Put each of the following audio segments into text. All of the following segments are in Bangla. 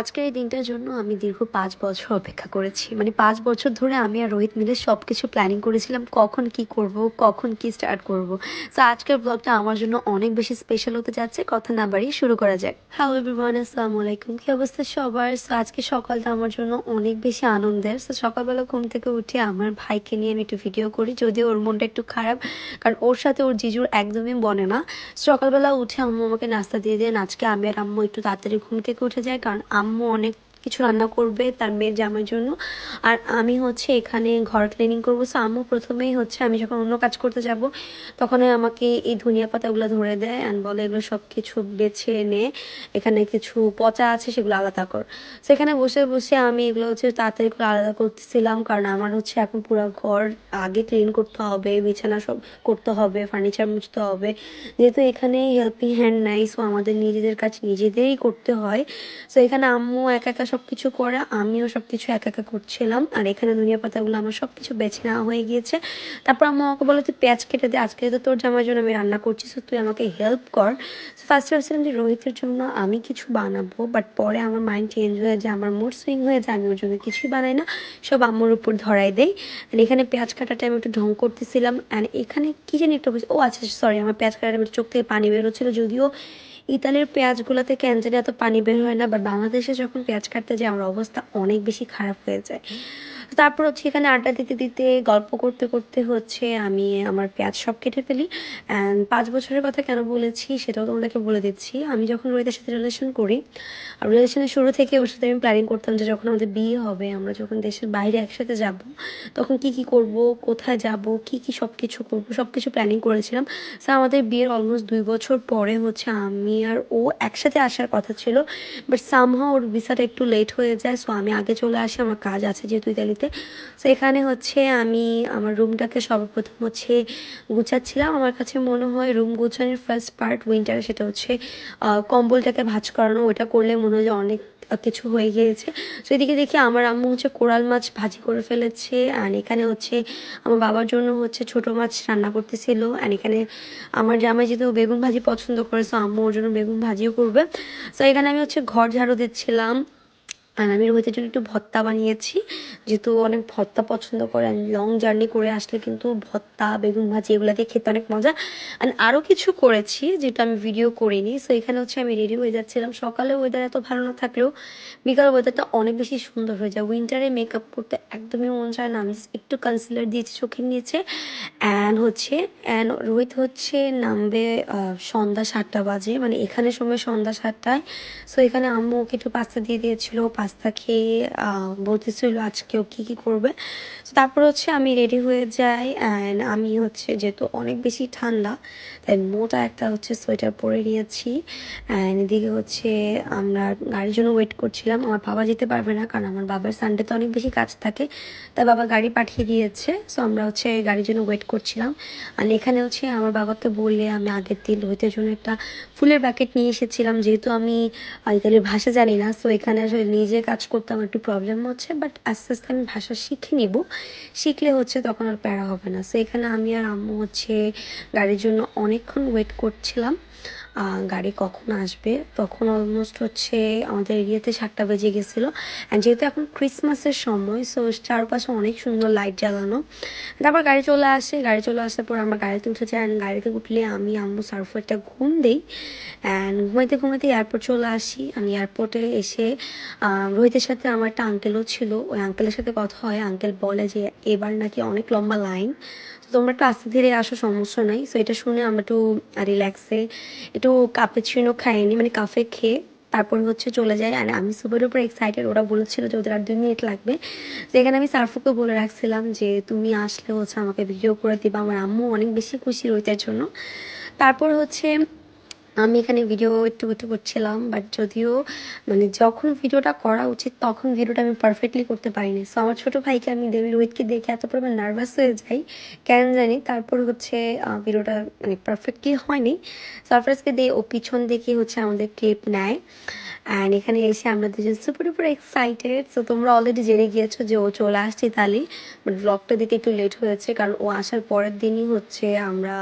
আজকের এই দিনটার জন্য আমি দীর্ঘ পাঁচ বছর অপেক্ষা করেছি। মানে পাঁচ বছর ধরে আমি আর রোহিত মিলে সব কিছু প্ল্যানিং করেছিলাম, কখন কি করব, কখন কি স্টার্ট করব। তো আজকের ব্লগটা আমার জন্য অনেক বেশি স্পেশাল হতে যাচ্ছে, কথা না বাড়িয়ে শুরু করা যাক। হ্যালো এভরিওয়ান আসসালামু আলাইকুম। কি অবস্থা সবার? সো আজকে সকালটা আমার জন্য অনেক বেশি আনন্দের। তো সকালবেলা ঘুম থেকে উঠে আমার ভাইকে নিয়ে আমি একটু ভিডিও করি, যদিও ওর মনটা একটু খারাপ, কারণ ওর সাথে ওর জিজুর একদমই বনে না। সকালবেলা উঠে আম্মু আমাকে নাস্তা দিয়ে দেন। আজকে আমি আর আম্মু একটু তাড়াতাড়ি ঘুম থেকে উঠে যাই, কারণ আম্মু অনেক কিছু রান্না করবে তার মেয়ের জামার জন্য। আর আমি হচ্ছে এখানে ঘর ক্লিনিং করব। সো আম্মু প্রথমেই হচ্ছে আমি যখন অন্য কাজ করতে যাব, তখন আমাকে এই ধনিয়া পাতাগুলো ধরে দেয় অ্যান্ড বলে, এগুলো সব কিছু বেছে এনে এখানে কিছু পচা আছে, সেগুলো আলাদা কর। সেখানে বসে বসে আমি এগুলো হচ্ছে তাড়াতাড়ি করে আলাদা করতেছিলাম। কারণ আমার হচ্ছে এখন পুরো ঘর আগে ক্লিন করতে হবে, বিছানা সব করতে হবে ফার্নিচার মুছতে হবে। যেহেতু এখানে হেল্পিং হ্যান্ড নাই সো আমাদের নিজেদের কাজ নিজেদেরই করতে হয়। সো এখানে আম্মু একা একা সব কিছু করে, আমিও সব কিছু একা একা করছিলাম। আর এখানে ধনিয়া পাতাগুলো আমার সব কিছু বেছে নেওয়া হয়ে গিয়েছে। তারপর আম্মু আমাকে বলে তুই পেঁয়াজ কেটে দে, আজকে তো তোর জামার জন্য আমি রান্না করছি সো তুই আমাকে হেল্প কর। ফার্স্টে ভাবছিলাম যে রোহিতের জন্য আমি কিছু বানাবো বাট পরে আমার মাইন্ড চেঞ্জ হয়ে যায়, আমার মুড সুইং হয়ে যায়, আমি ওর জন্য কিছুই বানাই না, সব আম্মুর উপর ধরাই দেই। আর এখানে পেঁয়াজ কাটাটা আমি একটু ঢং করতেছিলাম অ্যান্ড এখানে কি জানি একটা ও আচ্ছা সরি আমার পেঁয়াজ কাটাটা চোখ থেকে পানি বেরোচ্ছিলো, যদিও ইতালির পেঁয়াজগুলোতে কেন এত পানি বের হয় না বাট বাংলাদেশে যখন পেঁয়াজ কাটতে যাই, আমার অবস্থা অনেক বেশি খারাপ হয়ে যায়। তারপর হচ্ছে এখানে আড্ডা দিতে দিতে, গল্প করতে করতে হচ্ছে আমি আমার পেঁয়াজ সব কেটে ফেলি। অ্যান্ড পাঁচ বছরের কথা কেন বলেছি সেটাও তোমাদেরকে বলে দিচ্ছি। আমি যখন রোহিতের সাথে রিলেশন করি, আর রিলেশনের শুরু থেকে ওর সাথে আমি প্ল্যানিং করতাম যে যখন আমাদের বিয়ে হবে, আমরা যখন দেশের বাইরে একসাথে যাব, তখন কি কি করব, কোথায় যাব, কি কি সব কিছু করব সব কিছু প্ল্যানিং করেছিলাম। সো আমাদের বিয়ের অলমোস্ট দুই বছর পরে হচ্ছে আমি আর ও একসাথে আসার কথা ছিল বাট সামহাও ওর ভিসাটা একটু লেট হয়ে যায় সো আমি আগে চলে আসি, আমার কাজ আছে যেহেতু ইতালিতে সো এখানে হচ্ছে আমি আমার রুমটাকে সর্বপ্রথম হচ্ছে গুছাচ্ছিলাম। আমার কাছে মনে হয় রুম গুছানোর ফার্স্ট পার্ট উইন্টারে সেটা হচ্ছে কম্বলটাকে ভাঁজ করানো। ওটা করলে মনে হয় অনেক কিছু হয়ে গিয়েছে। তো এদিকে দেখি আমার আম্মু হচ্ছে কোরাল মাছ ভাজি করে ফেলেছে। আর এখানে হচ্ছে আমার বাবার জন্য হচ্ছে ছোট মাছ রান্না করতেছিল। আর এখানে আমার জামাই যেহেতু বেগুন ভাজি পছন্দ করে সো আম্মু ওর জন্য বেগুন ভাজিও করবে। সো এখানে আমি হচ্ছে ঘর ঝাড়ু দিচ্ছিলাম। আর আমি রোহিতের জন্য একটু ভর্তা বানিয়েছি। যেহেতু অনেক ভর্তা পছন্দ করে লং জার্নি করে আসলে কিন্তু ভর্তা বেগুন ভাজি এগুলো দিয়ে খেতে অনেক মজা। আর আরও কিছু করেছি যেটা আমি ভিডিও করিনি। সো এখানে হচ্ছে আমি রেডি হয়ে যাচ্ছিলাম। সকালে ওয়েদার এত ভালো না থাকলেও বিকাল ওয়েদারটা অনেক বেশি সুন্দর হয়ে যায়। উইন্টারে মেকআপ করতে একদমই মন চায় না। আমি একটু কনসিলার দিয়েছি, চোখের নিচে। অ্যান্ড হচ্ছে অ্যান্ড রোহিত হচ্ছে নামবে সন্ধ্যা সাতটা বাজে। মানে এখানে সময় সন্ধ্যা সাতটায়। সো এখানে আম্মু ওকে একটু পাস্তা দিয়ে দিয়েছিল। পাস্তা খেয়ে বলতেছিল আজকেও কী কী করবে। তারপর হচ্ছে আমি রেডি হয়ে যাই অ্যান্ড আমি হচ্ছে যেহেতু অনেক বেশি ঠান্ডা, তাই মোটা একটা হচ্ছে সোয়েটার পরে নিয়েছি। অ্যান্ড এদিকে হচ্ছে আমরা গাড়ির জন্য ওয়েট করছিলাম। আমার বাবা যেতে পারবে না কারণ আমার বাবার সানডেতে অনেক বেশি কাজ থাকে, তাই বাবা গাড়ি পাঠিয়ে দিয়েছে। সো আমরা হচ্ছে গাড়ির জন্য ওয়েট করছিলাম। আর এখানে হচ্ছে আমার বাবাকে বললে, আমি আগের দিন রোহিতের জন্য একটা ফুলের প্যাকেট নিয়ে এসেছিলাম। যেহেতু আমি ইতালির ভাষা জানি না সো এখানে আসলে নিজে কাজ করতে আমার একটু প্রবলেম হচ্ছে বাট আস্তে আস্তে আমি ভাষা শিখে নিব। শিখলে হচ্ছে তখন আর প্যারা হবে না। সো এখানে আমি আর আম্মু হচ্ছে গাড়ির জন্য অনেকক্ষণ ওয়েট করছিলাম। গাড়ি কখন আসবে? তখন অলমোস্ট হচ্ছে আমাদের এরিয়াতে সাতটা বেজে গেছিল। অ্যান্ড যেহেতু এখন ক্রিসমাসের সময় সো চারপাশে অনেক সুন্দর লাইট জ্বালানো। তারপর গাড়ি চলে আসে। গাড়ি চলে আসার পর আমরা গাড়িতে উঠে যাই অ্যান্ড গাড়িতে উঠলে আমি, আম্মু সার্ফো একটা ঘুম দিই। অ্যান্ড ঘুমাইতে ঘুমাইতে এয়ারপোর্ট চলে আসি। আমি এয়ারপোর্টে এসে রোহিতের সাথে আমার একটা আঙ্কেলও ছিল। ওই আঙ্কেলের সাথে কথা হয়। আঙ্কেল বলে যে, এবার নাকি অনেক লম্বা লাইন তো তোমরা একটু আস্তে ধীরে আসো, সমস্যা নাই। সো এটা শুনে আমরা একটু রিল্যাক্সে একটু কাপেচিনো খাইনি মানে কাফে খেয়ে তারপর হচ্ছে চলে যায়। আর আমি সুপার উপর এক্সাইটেড ওরা বলেছিল যে ওদের আর দুই মিনিট লাগবে। সেখানে আমি সার্ফুকে বলে রাখছিলাম যে, তুমি আসলে হচ্ছে আমাকে ভিডিও করে দিবা। আমার আম্মু অনেক বেশি খুশি রয়েছে জন্য। তারপর হচ্ছে আমি এখানে ভিডিও একটু একটু করছিলাম বাট যদিও মানে যখন ভিডিওটা করা উচিত, তখন ভিডিওটা আমি পারফেক্টলি করতে পারিনি। সো আমার ছোটো ভাইকে আমি রোহিতকে দেখে এত পরিমাণ নার্ভাস হয়ে যাই, কেন জানি তারপর হচ্ছে ভিডিওটা মানে পারফেক্টলি হয়নি। সারপ্রাইজকে দিয়ে ও পিছন দেখে হচ্ছে আমাদের ক্লিপ নেয়। অ্যান্ড এখানে এসে আমরা দুজন সুপার উপর এক্সাইটেড সো তোমরা অলরেডি জেনে গিয়েছো যে ও চলে আসছে ইতালি বাট ব্লগটা দিতে একটু লেট হয়েছে, কারণ ও আসার পরের দিনই হচ্ছে আমরা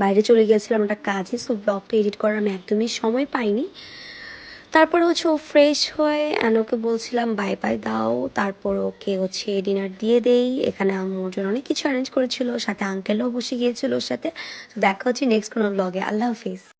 বাইরে চলে গিয়েছিলাম একটা কাজে। সো ব্লগটা এডিট করার আমি একদমই সময় পাইনি। তারপরে হচ্ছে ও ফ্রেশ হয়ে অ্যান্ড ওকে বলছিলাম বাই বাই দাও। তারপর ওকে হচ্ছে ডিনার দিয়ে দেই। এখানে আমার জন্য অনেক কিছু অ্যারেঞ্জ করেছিল, সাথে আঙ্কেলও বসে গিয়েছিল ওর সাথে। দেখা হচ্ছে নেক্সট কোনো ব্লগে আল্লাহ হাফিজ।